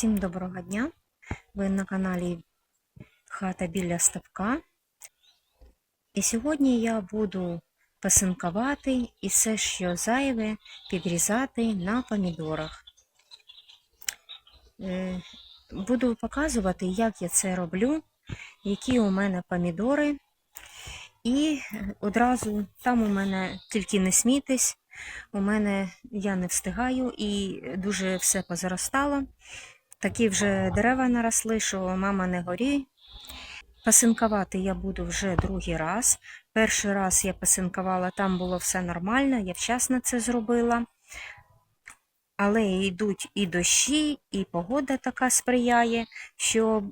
Всім доброго дня! Ви на каналі Хата біля ставка. І сьогодні я буду пасинкувати і все, що зайве, підрізати на помідорах. Е, Буду показувати, як я це роблю, які у мене помідори. І одразу там у мене тільки не смійтесь, у мене я не встигаю і дуже все позаростало. Такі вже дерева наросли, що мама не горі. Пасинкувати я буду вже другий раз. Перший раз я пасинкувала, там було все нормально, я вчасно це зробила. Але йдуть і дощі, і погода така сприяє, що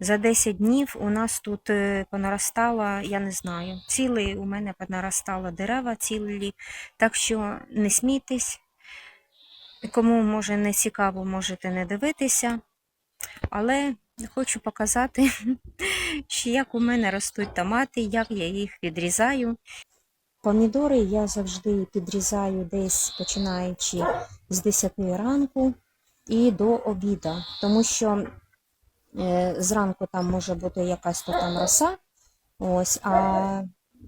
за 10 днів у нас тут е, понаростало, я не знаю, цілі у мене понаростало дерева цілі, так що не смійтесь. Кому може не цікаво, можете не дивитися. Але хочу показати, як у мене ростуть томати, як я їх відрізаю. Помідори я завжди підрізаю десь починаючи з 10 ранку і до обіда, тому що е, зранку там може бути якась то там роса, ось, а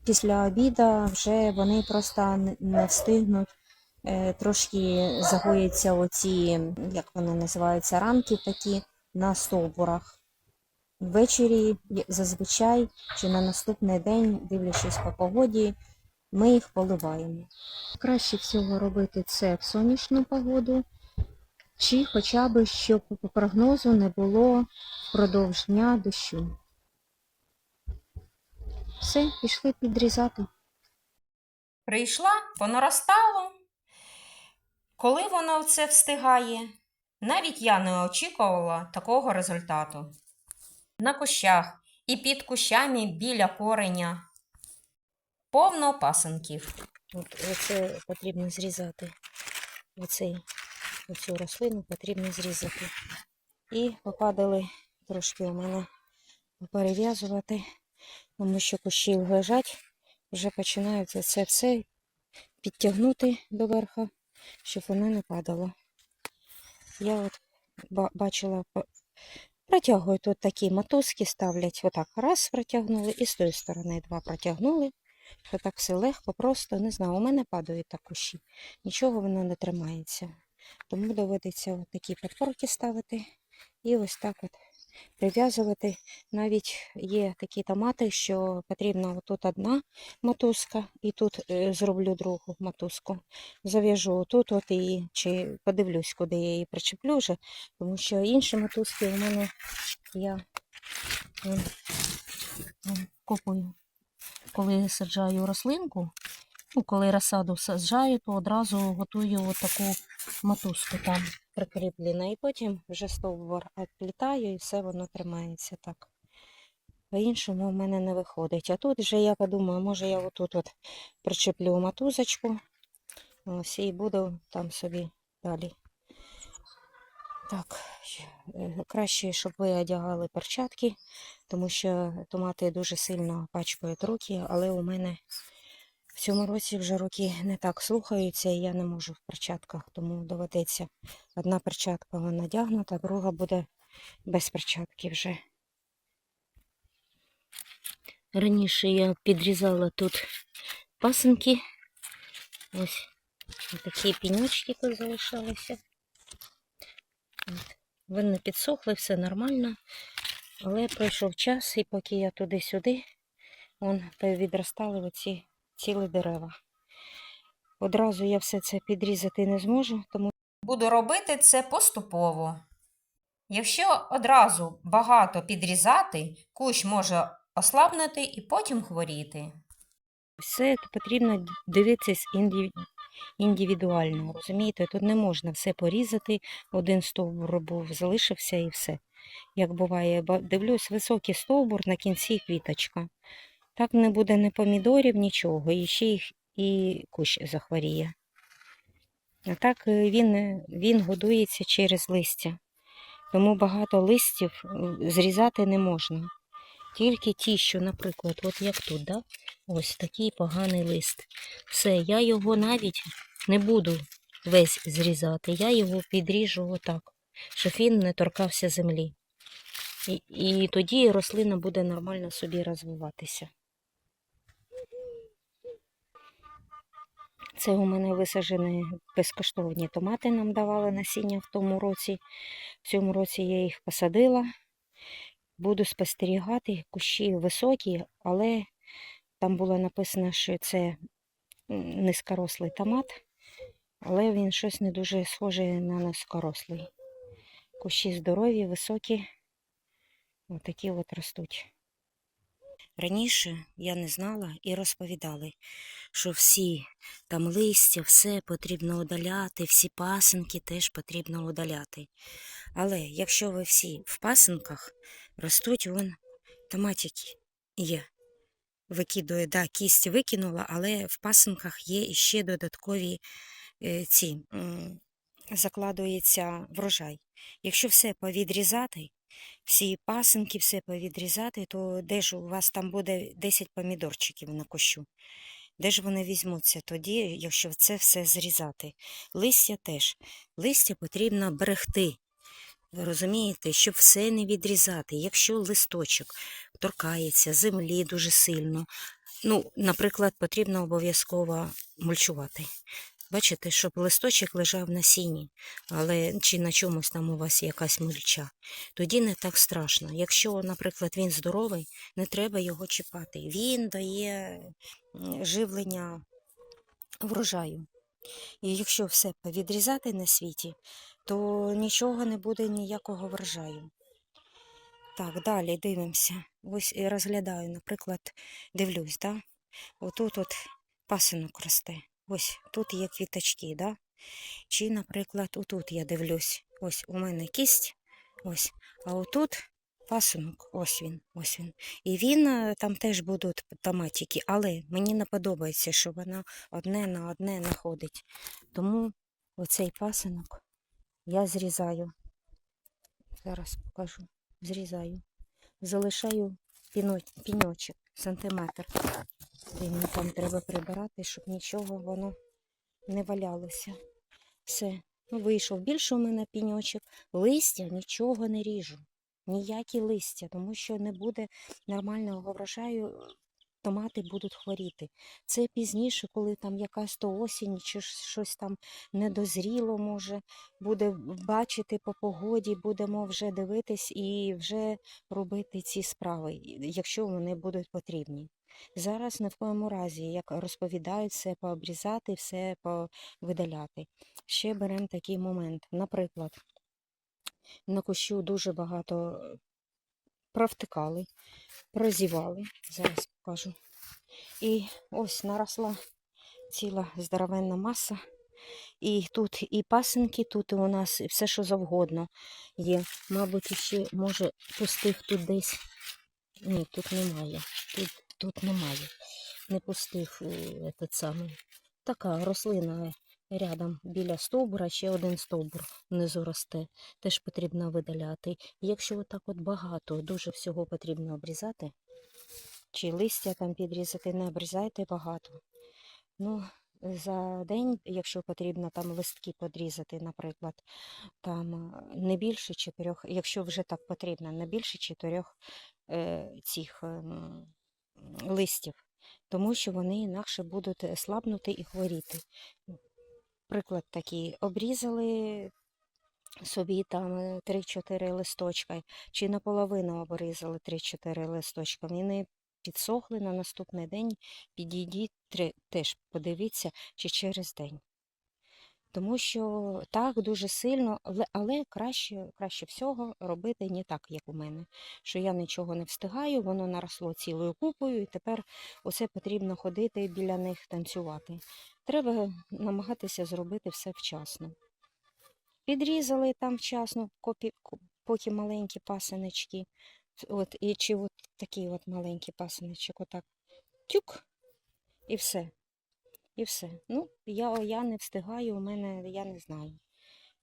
після обіда вже вони просто не встигнуть. Е, Трошки загояться оці, як вони називаються, рамки такі на стовбурах. Ввечері зазвичай чи на наступний день, дивлячись по погоді, ми їх поливаємо. Краще всього робити це в сонячну погоду, чи хоча б, щоб по прогнозу не було впродовж дня дощу. Все, пішли підрізати. Прийшла, понаростало. Коли воно це встигає, навіть я не очікувала такого результату. На кущах і під кущами біля кореня повно пасенків. От оце потрібно зрізати. Оцей, оцю рослину потрібно зрізати. І попадали трошки у мене перев'язувати, тому що кущі лежать, вже починаються це все підтягнути до верха, щоб воно не падало. Я от бачила, протягують тут такі мотузки, ставлять отак раз протягнули, і з тої сторони два протягнули. Що так все легко, просто не знаю. У мене падають так кущі. Нічого воно не тримається. Тому доводиться от такі підпорки ставити і ось так от прив'язувати. Навіть є такі томати, що потрібна тут одна мотузка, і тут е, зроблю другу мотузку. Зав'яжу тут от і чи подивлюсь, куди я її причеплю вже, тому що інші мотузки у мене я м, м, купую коли саджаю рослинку, ну, коли розсаду саджаю, то одразу готую от таку мотузку там прикріплена. І потім вже стовбур відплітаю і все воно тримається так. По-іншому в мене не виходить. А тут вже я подумаю, може я отут от причеплю мотузочку. Ось і буду там собі далі. Так, е, краще, щоб ви одягали перчатки, тому що томати дуже сильно пачкають руки, але у мене в цьому році вже руки не так слухаються, і я не можу в перчатках, тому доведеться одна перчатка вона надягнута, друга буде без перчатки вже. Раніше я підрізала тут пасинки. Ось такі піньочки тут залишалися. Вони підсохли, все нормально. Але пройшов час, і поки я туди-сюди, вон відростали оці цілі дерева. Одразу я все це підрізати не зможу, тому Буду робити це поступово. Якщо одразу багато підрізати, кущ може ослабнути і потім хворіти. все потрібно дивитися індиві- індивідуально. Розумієте, тут не можна все порізати, один стовбур був, залишився і все. Як буває, дивлюсь, високий стовбур на кінці квіточка. Так не буде ні помідорів, нічого, і ще їх і кущ захворіє. А так е, він, е, він годується через листя. Тому багато листів е, зрізати не можна. Тільки ті, що, наприклад, от як тут, да? ось такий поганий лист. Все, я його навіть не буду весь зрізати, я його підріжу отак. щоб він не торкався землі. І, і тоді рослина буде нормально собі розвиватися. Це у мене висаджені безкоштовні томати нам давали насіння в тому році. В цьому році я їх посадила. Буду спостерігати. Кущі високі, але там було написано, що це м, низькорослий томат, але він щось не дуже схожий на низькорослий. Кущі здорові, високі, отакі от ростуть. Раніше я не знала і розповідали, що всі там листя, все потрібно удаляти, всі пасинки теж потрібно удаляти. Але якщо ви всі в пасинках, ростуть вон томатики є. Викидує, да, кість викинула, але в пасинках є ще додаткові е, ці закладується врожай. Якщо все повідрізати, всі пасинки, все повідрізати, то де ж у вас там буде 10 помідорчиків на кущу? Де ж вони візьмуться тоді, якщо це все зрізати? Листя теж. Листя потрібно берегти. Ви розумієте, щоб все не відрізати. Якщо листочок торкається землі дуже сильно, ну, наприклад, потрібно обов'язково мульчувати. Бачите, щоб листочок лежав на сіні, але чи на чомусь там у вас якась мульча, тоді не так страшно. Якщо, наприклад, він здоровий, не треба його чіпати. Він дає живлення врожаю. І якщо все повідрізати на світі, то нічого не буде ніякого врожаю. Так, далі дивимося. Ось розглядаю, наприклад, дивлюсь, да? отут от пасинок росте. Ось тут є квіточки, да? Чи, наприклад, отут я дивлюсь. Ось у мене кість, ось, а отут пасинок, ось він, ось він. І він е, там теж будуть томатики, але мені не подобається, що вона одне на одне находить. Тому оцей пасинок я зрізаю. Зараз покажу. Зрізаю. Залишаю піно... піньочок, сантиметр. Там треба прибирати, щоб нічого воно не валялося. Все. Ну, вийшов більше у мене піньочок. Листя нічого не ріжу. Ніякі листя, тому що не буде нормального врожаю, томати будуть хворіти. Це пізніше, коли там якась то осінь, чи щось там недозріло може, буде бачити по погоді, будемо вже дивитись і вже робити ці справи, якщо вони будуть потрібні. Зараз ні в коєму разі, як розповідають, все пообрізати, все повидаляти. Ще беремо такий момент. Наприклад, на кущу дуже багато провтикали, прозівали. Зараз покажу. І ось наросла ціла здоровенна маса. І тут і пасинки, тут у нас все, що завгодно є. Мабуть, ще, може, пустих тут десь. Ні, тут немає. Тут, тут немає. Не пустив е, этот самий. Така рослина рядом біля стовбура, ще один стовбур внизу росте. Теж потрібно видаляти. Якщо отак от багато, дуже всього потрібно обрізати, чи листя там підрізати, не обрізайте багато. Ну, за день, якщо потрібно там листки подрізати, наприклад, там е, не більше чотирьох, якщо вже так потрібно, не більше чотирьох е, цих ем, листів, тому що вони інакше будуть е, слабнути і хворіти. Приклад такий, обрізали собі там е, 3-4 листочка, чи наполовину обрізали 3-4 листочка, вони підсохли на наступний день, підійдіть теж, подивіться, чи через день. Тому що так дуже сильно, але, але краще, краще всього робити не так, як у мене. Що я нічого не встигаю, воно наросло цілою купою, і тепер усе потрібно ходити біля них танцювати. Треба намагатися зробити все вчасно. Підрізали там вчасно, поки маленькі пасиночки. От, і чи от такий от маленький пасиночок, отак тюк, і все. І все. Ну, я, я не встигаю, у мене я не знаю.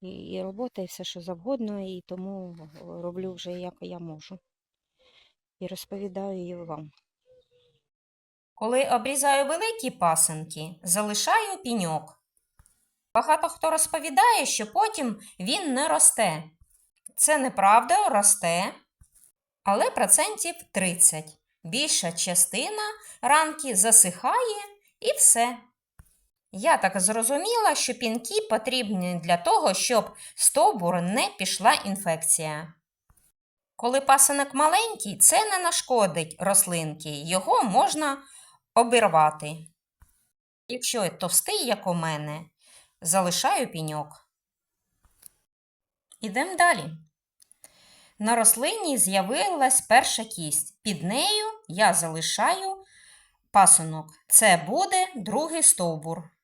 І, і робота, і все, що завгодно, і тому роблю вже як я можу. І розповідаю її вам. Коли обрізаю великі пасинки, залишаю піньок. Багато хто розповідає, що потім він не росте. Це неправда, росте, але процентів 30. Більша частина ранки засихає і все. Я так зрозуміла, що пінки потрібні для того, щоб стовбур не пішла інфекція. Коли пасинок маленький, це не нашкодить рослинки, його можна обірвати. Якщо товстий, як у мене, залишаю піньок. Ідемо далі. На рослині з'явилась перша кість. Під нею я залишаю пасунок. Це буде другий стовбур.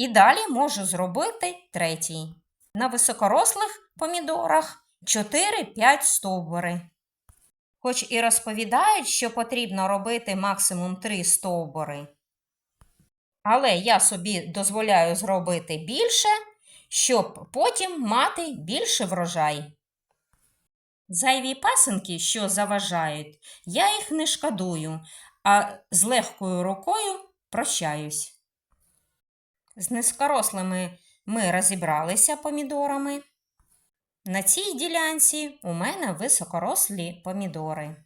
І далі можу зробити третій. На високорослих помідорах 4-5 стовбури. Хоч і розповідають, що потрібно робити максимум 3 стовбури. Але я собі дозволяю зробити більше, щоб потім мати більше врожай. Зайві пасинки, що заважають, я їх не шкодую, а з легкою рукою прощаюсь. З низькорослими ми розібралися помідорами. На цій ділянці у мене високорослі помідори.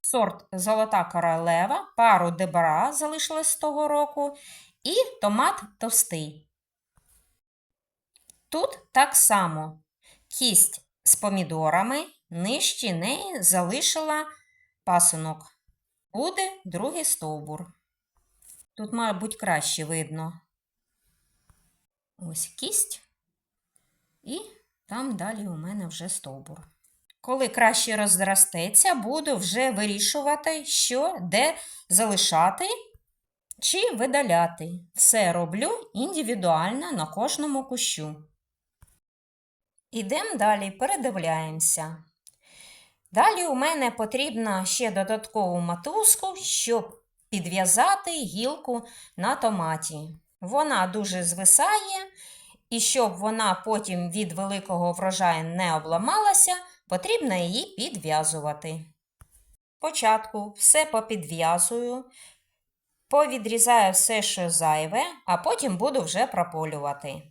Сорт Золота королева, пару дебра залишилось з того року, і томат товстий. Тут так само кість з помідорами, нижче неї залишила пасунок. Буде другий стовбур. Тут, мабуть, краще видно. Ось кість. І там далі у мене вже стовбур. Коли краще розростеться, буду вже вирішувати, що де залишати чи видаляти. Все роблю індивідуально на кожному кущу. Ідемо далі, передивляємося. Далі у мене потрібна ще додаткову мотузку, щоб підв'язати гілку на томаті. Вона дуже звисає, і щоб вона потім від великого врожаю не обламалася, потрібно її підв'язувати. Спочатку все попідв'язую, повідрізаю все, що зайве, а потім буду вже прополювати.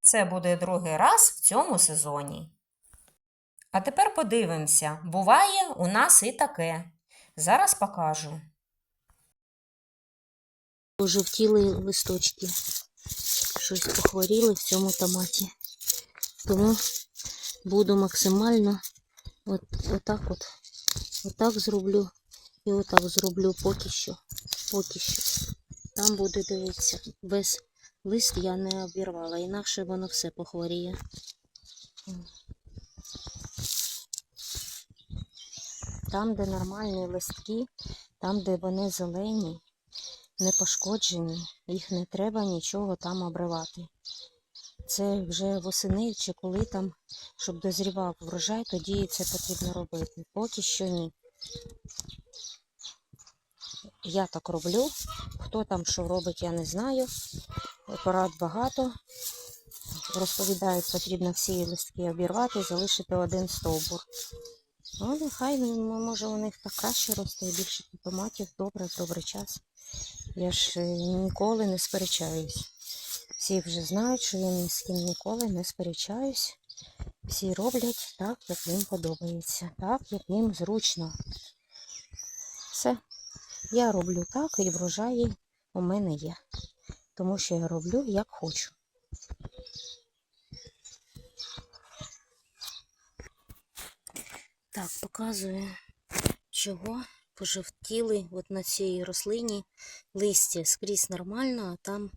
Це буде другий раз в цьому сезоні. А тепер подивимося, буває у нас і таке. Зараз покажу. Пожовтіли листочки. Щось похворіли в цьому томаті. Тому буду максимально от, отак от, отак зроблю і отак зроблю поки що. Поки що. Там буду дивитися. Без лист я не обірвала, інакше воно все похворіє. Там, де нормальні листки, там, де вони зелені, не пошкоджені, їх не треба нічого там обривати. Це вже восени чи коли там, щоб дозрівав врожай, тоді це потрібно робити. Поки що ні. Я так роблю. Хто там що робить, я не знаю. Порад багато. Розповідають, потрібно всі листки обірвати, залишити один стовбур. Ну, нехай, може, у них так краще росте, більше томатів, добре, добрий час. Я ж е, ніколи не сперечаюсь. Всі вже знають, що я ні з ким ніколи не сперечаюсь. Всі роблять так, як їм подобається, так, як їм зручно. Все. Я роблю так, і врожаї у мене є. Тому що я роблю, як хочу. Так, показую, чого пожовтіли от на цій рослині листя скрізь нормально, а там,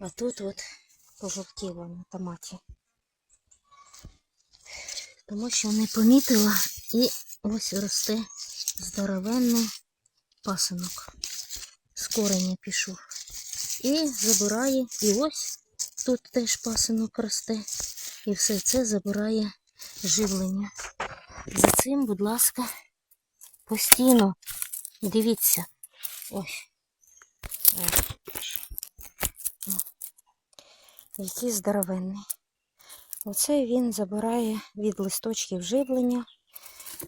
а тут от пожовтіло на томаті. Тому що не помітила і ось росте здоровенний пасинок. З кореня пішов. І забирає, і ось тут теж пасинок росте. І все це забирає живлення. За цим, будь ласка, постійно дивіться. Ось. Який здоровенний. Оце він забирає від листочків живлення.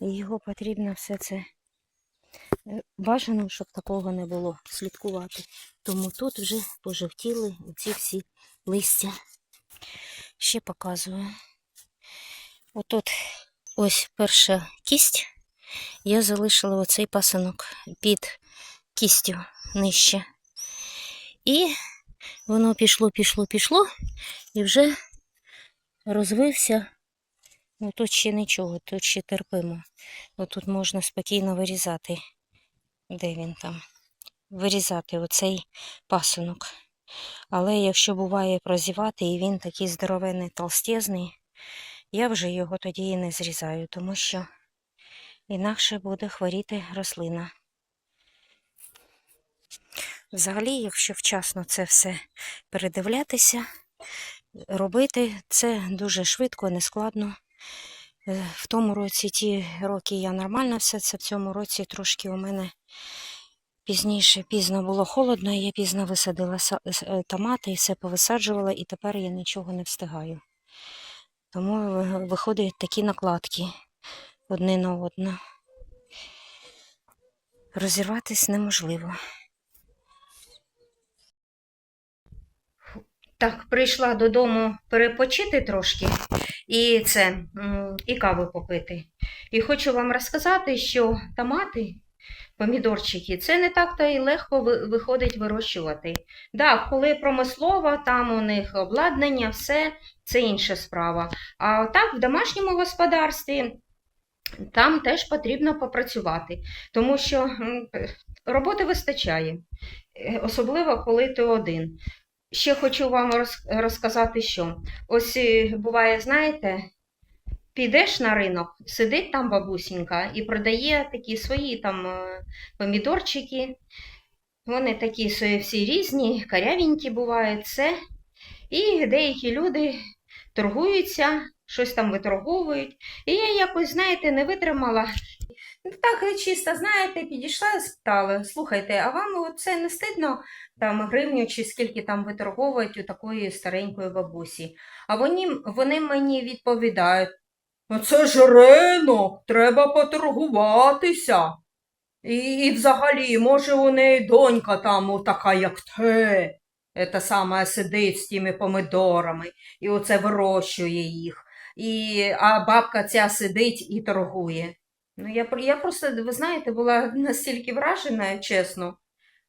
І його потрібно все це е, бажано, щоб такого не було слідкувати. Тому тут вже пожовтіли ці всі листя. Ще показую. Отут ось перша кість. Я залишила оцей пасинок під кістю нижче. І воно пішло, пішло, пішло, і вже розвився. Ну тут ще нічого, тут ще терпимо. Отут можна спокійно вирізати. Де він там? Вирізати оцей пасунок. Але якщо буває прозівати, і він такий здоровенний, толстезний, я вже його тоді і не зрізаю, тому що інакше буде хворіти рослина. Взагалі, якщо вчасно це все передивлятися, робити це дуже швидко, нескладно. Е, В тому році ті роки я нормально все це, в цьому році трошки у мене пізніше, пізно було холодно, і я пізно висадила е, томати і все повисаджувала, і тепер я нічого не встигаю. Тому ви- виходять такі накладки одне на одне. Розірватись неможливо. Так, прийшла додому перепочити трошки і це, і кави попити. І хочу вам розказати, що томати, помідорчики, це не так то і легко виходить вирощувати. Да, коли промислова, там у них обладнання, все, це інша справа. А так, в домашньому господарстві там теж потрібно попрацювати, тому що роботи вистачає, е, особливо коли ти один. Ще хочу вам розказати, що ось е, буває, знаєте, підеш на ринок, сидить там бабусінька і продає такі свої там е, помідорчики. Вони такі всі різні, карявенькі бувають, це. І деякі люди торгуються, щось там виторговують. І я якось, знаєте, не витримала. Так чисто, знаєте, підійшла і спитала, слухайте, а вам це не стидно там гривню чи скільки там виторговують у такої старенької бабусі? А вони, вони мені відповідають, ну це ж ринок, треба поторгуватися. І, і взагалі, може, у неї донька там така, як те, та сама сидить з тими помидорами, і оце вирощує їх. І, а бабка ця сидить і торгує. Ну, я, я просто, ви знаєте, була настільки вражена, чесно.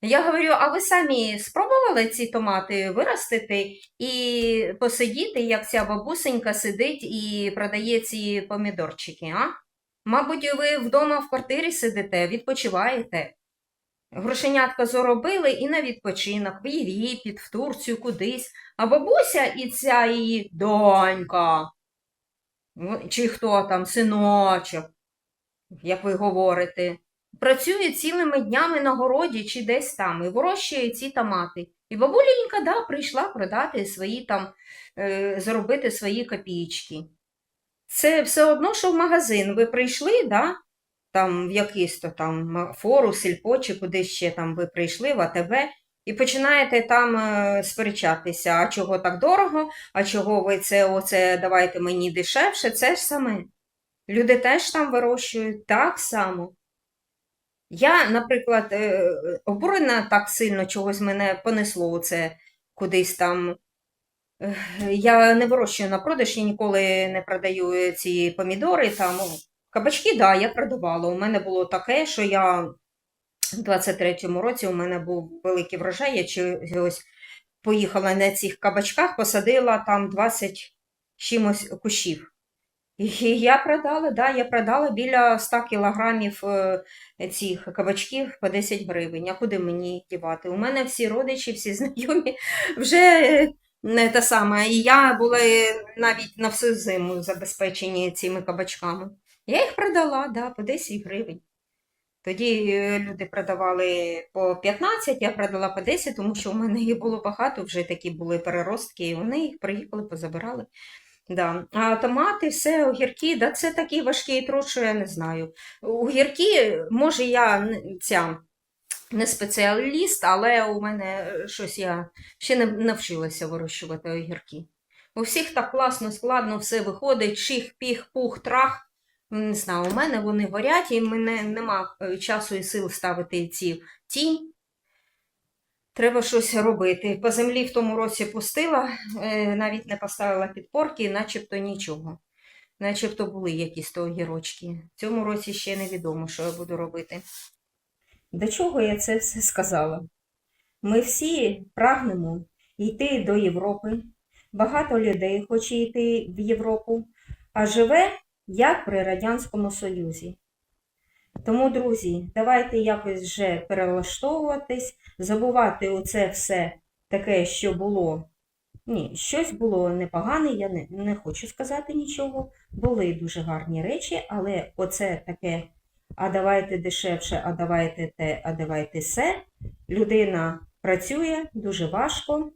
Я говорю, а ви самі спробували ці томати виростити і посидіти, як ця бабусенька сидить і продає ці помідорчики, а? Мабуть, ви вдома в квартирі сидите, відпочиваєте. Грошенятка заробили і на відпочинок, в Єгипет, в Турцію, кудись. А бабуся і ця її донька, чи хто там, синочок, як ви говорите, працює цілими днями на городі чи десь там і вирощує ці томати. І бабуленька, да, прийшла продати свої там, е, заробити свої копійки. Це все одно, що в магазин. Ви прийшли, да, там в якийсь то там фору, сільпо, чи куди ще там ви прийшли, в АТБ, і починаєте там е, сперечатися, а чого так дорого, а чого ви це, оце давайте мені дешевше, це ж саме. Люди теж там вирощують так само. Я, наприклад, е, обурена так сильно чогось мене понесло це кудись там. Я не вирощую на продаж, я ніколи не продаю ці помідори. Там, кабачки, да, я продавала. У мене було таке, що я в 23-му році у мене був великий врожай, я чи- ось поїхала на цих кабачках, посадила там 20 чимось кущів. І я продала, да, я продала біля 100 кілограмів е, цих кабачків по 10 гривень. А куди мені дівати? У мене всі родичі, всі знайомі вже не те саме. І я була е, навіть на всю зиму забезпечені цими кабачками. Я їх продала, да, по 10 гривень. Тоді е, люди продавали по 15, я продала по 10, тому що у мене їх було багато, вже такі були переростки, і вони їх приїхали, позабирали. Да. А томати, все, огірки, да, це такий важкий труд, що я не знаю. Огірки, може, я ця не спеціаліст, але у мене е, щось я ще не навчилася вирощувати огірки. У всіх так класно, складно все виходить, чих, піх, пух, трах. Не знаю, у мене вони горять, і мене нема е, часу і сил ставити ці тінь. Треба щось робити. По землі в тому році пустила, е, навіть не поставила підпорки, начебто нічого. начебто були якісь то огірочки. В цьому році ще невідомо, що я буду робити. До чого я це все сказала? Ми всі прагнемо йти до Європи. Багато людей хоче йти в Європу, а живе як при Радянському Союзі. Тому, друзі, давайте якось вже перелаштовуватись, забувати оце все таке, що було. Ні, щось було непогане, я не, не хочу сказати нічого. Були дуже гарні речі, але оце таке, а давайте дешевше, а давайте те, а давайте се. Людина працює дуже важко.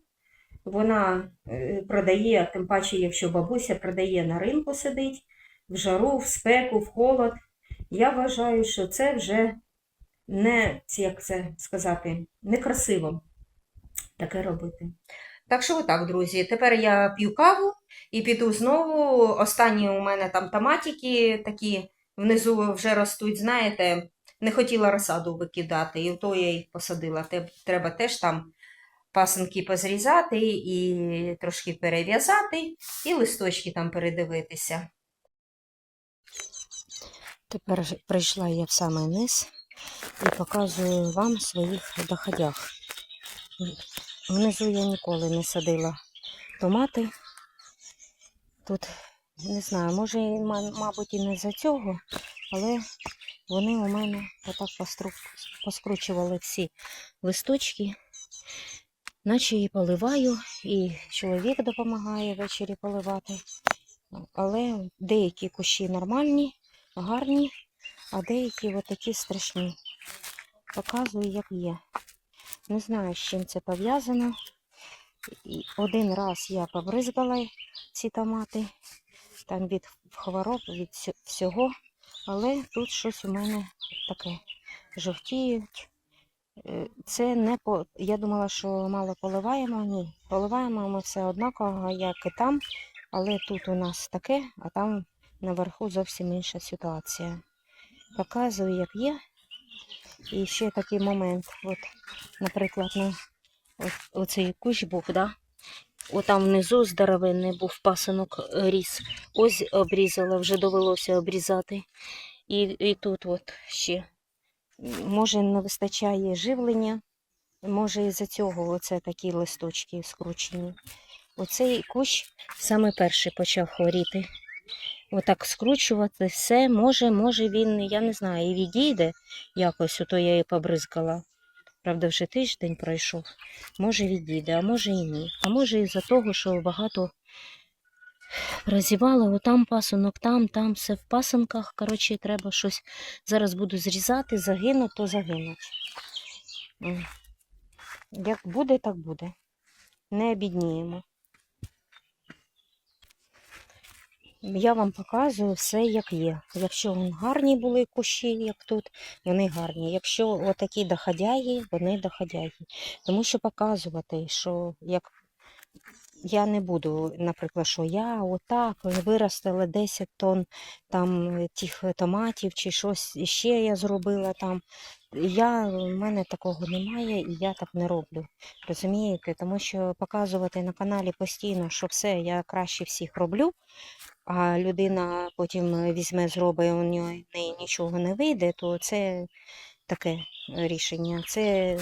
Вона е, продає, тим паче, якщо бабуся продає на ринку сидить, в жару, в спеку, в холод. Я вважаю, що це вже не, як це сказати, некрасиво таке робити. Так що отак, друзі. Тепер я п'ю каву і піду знову. Останні у мене там томатики такі внизу вже ростуть, знаєте, не хотіла розсаду викидати, і то я їх посадила. Треба теж там пасинки позрізати і трошки перев'язати, і листочки там передивитися. Тепер прийшла я в самий низ і показую вам своїх доходях. Внизу я ніколи не садила томати. Тут, не знаю, може, мабуть, і не за цього, але вони у мене отак поскручували всі листочки, наче і поливаю, і чоловік допомагає ввечері поливати. Але деякі кущі нормальні, гарні, а деякі отакі страшні. Показую, як є. Не знаю, з чим це пов'язано. Один раз я побризгала ці томати, там від хвороб, від всього, але тут щось у мене таке жовтіють. Е, Це не по. Я думала, що мало поливаємо. Ні, поливаємо ми все однаково, як і там, але тут у нас таке, а там наверху зовсім інша ситуація. Показую, як є. І ще такий момент. От, наприклад, на оцей кущ був, да? Отам внизу здоровенний був пасинок ріс. Ось обрізала, вже довелося обрізати. І, і тут от ще. Може, не вистачає живлення, може, із-за цього оце такі листочки скручені. Оцей кущ саме перший почав хворіти. Отак скручувати все, може, може він, я не знаю, і відійде якось, ото я її побризкала. Правда, вже тиждень пройшов. Може відійде, а може і ні. А може із-за того, що багато прозівала, отам пасунок, там, там, все в пасинках. Коротше, треба щось. Зараз буду зрізати, загину, то загинуть. Як буде, так буде. Не обідніємо. Я вам показую все, як є. Якщо гарні були кущі, як тут, вони гарні. Якщо отакі доходяги, вони доходяги. Тому що показувати, що як я не буду, наприклад, що я отак виростила 10 тонн там тих томатів чи щось ще я зробила там. Я, в мене такого немає і я так не роблю. Розумієте? Тому що показувати на каналі постійно, що все я краще всіх роблю, а людина потім візьме, зробить, у неї нічого не вийде, то це таке рішення. Це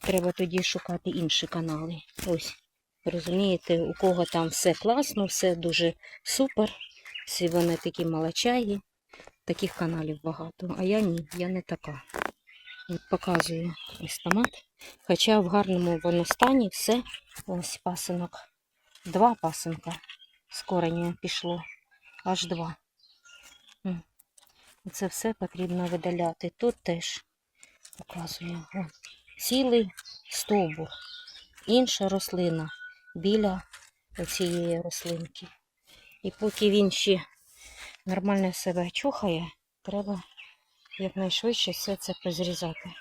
треба тоді шукати інші канали. Ось. Розумієте, у кого там все класно, все дуже супер. Всі вони такі молочаї. Таких каналів багато. А я ні, я не така. Показую ось. Хоча в гарному воно стані все. Ось пасинок. Два пасинка з кореня пішло. Аж два. Це все потрібно видаляти. Тут теж показую. О, цілий стовбур. Інша рослина біля цієї рослинки. І поки він ще нормально себе чухає, треба якнайшвидше все це позрізати.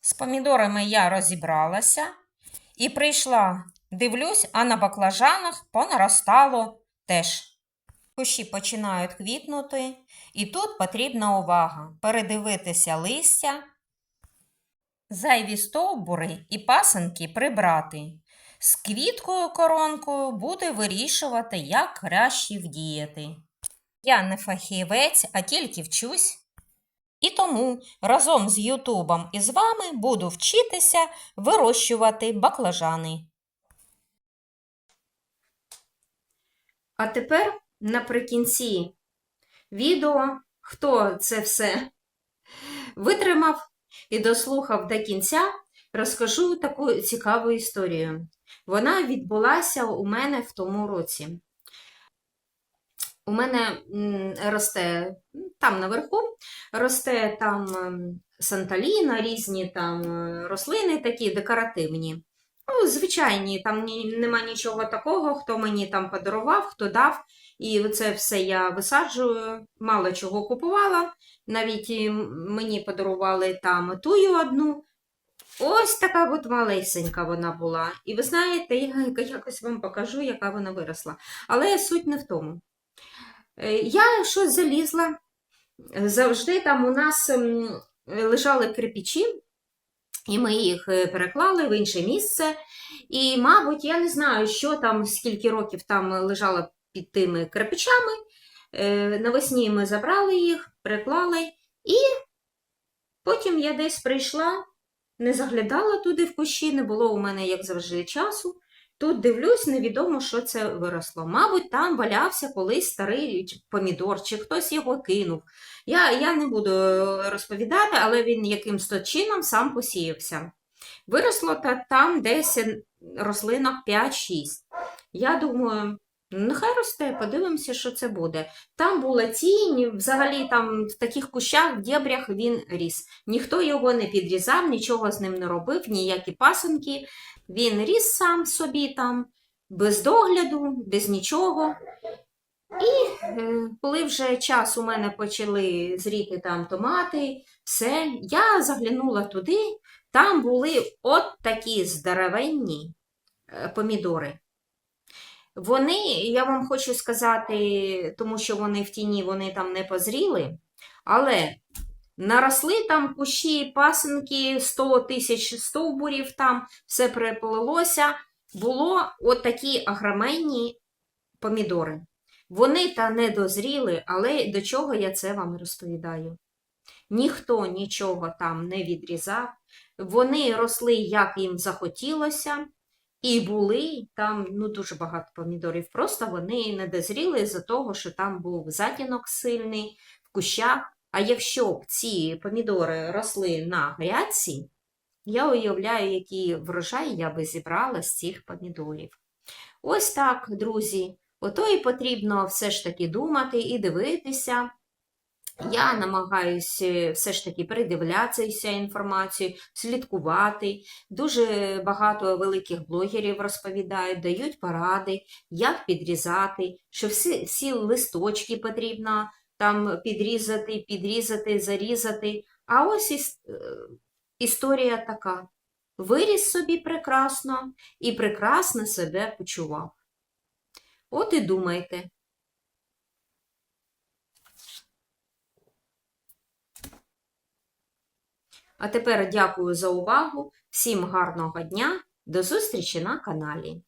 З помідорами я розібралася і прийшла. Дивлюсь, а на баклажанах понаростало теж. Кущі починають квітнути, і тут потрібна увага передивитися листя, зайві стовбури і пасенки прибрати. З квіткою коронкою буде вирішувати, як краще вдіяти. Я не фахівець, а тільки вчусь. І тому разом з Ютубом і з вами буду вчитися вирощувати баклажани. А тепер наприкінці відео, хто це все витримав і дослухав до кінця, розкажу таку цікаву історію. Вона відбулася у мене в тому році. У мене росте там наверху, росте там санталіна, різні там е, рослини такі декоративні. Ну, звичайні, там ні, нема нічого такого, хто мені там подарував, хто дав. І це все я висаджую, мало чого купувала. Навіть мені подарували там тую одну. Ось така от малесенька вона була. І ви знаєте, я якось вам покажу, яка вона виросла. Але суть не в тому. Е, Я щось залізла. Завжди там у нас лежали кирпичі, і ми їх е, переклали в інше місце. І, мабуть, я не знаю, що там, скільки років там лежало під тими кирпичами. Е, Навесні ми забрали їх, переклали, і потім я десь прийшла, не заглядала туди в кущі, не було у мене, як завжди, часу. Тут дивлюсь, невідомо, що це виросло. Мабуть, там валявся колись старий помідор, чи хтось його кинув. Я, я не буду е, розповідати, але він якимсь чином сам посіявся. Виросло та там десь рослинок 5-6. Я думаю, нехай росте, подивимося, що це буде. Там була тінь, взагалі там в таких кущах, в дєбрях він ріс. Ніхто його не підрізав, нічого з ним не робив, ніякі пасенки. Він ріс сам собі там, без догляду, без нічого. І е, коли вже час у мене почали зріти там томати, все, я заглянула туди, там були от такі здоровенні е, помідори. Вони, я вам хочу сказати, тому що вони в тіні, вони там не позріли, але наросли там кущі, пасенки, 100 тисяч стовбурів там, все переплелося. Було от такі агроменні помідори. Вони та не дозріли, але до чого я це вам розповідаю? Ніхто нічого там не відрізав, вони росли, як їм захотілося, і були там ну, дуже багато помідорів. Просто вони не дозріли з-за того, що там був затінок сильний в кущах. А якщо б ці помідори росли на грядці, я уявляю, який врожай я би зібрала з цих помідорів. Ось так, друзі. Ото і потрібно все ж таки думати і дивитися. Я намагаюся все ж таки передивлятися інформацію, слідкувати. Дуже багато великих блогерів розповідають, дають поради, як підрізати, що всі, всі листочки потрібно там підрізати, підрізати, зарізати. А ось іс- е, історія така. Виріс собі прекрасно і прекрасно себе почував. От і думайте. А тепер дякую за увагу. Всім гарного дня. До зустрічі на каналі.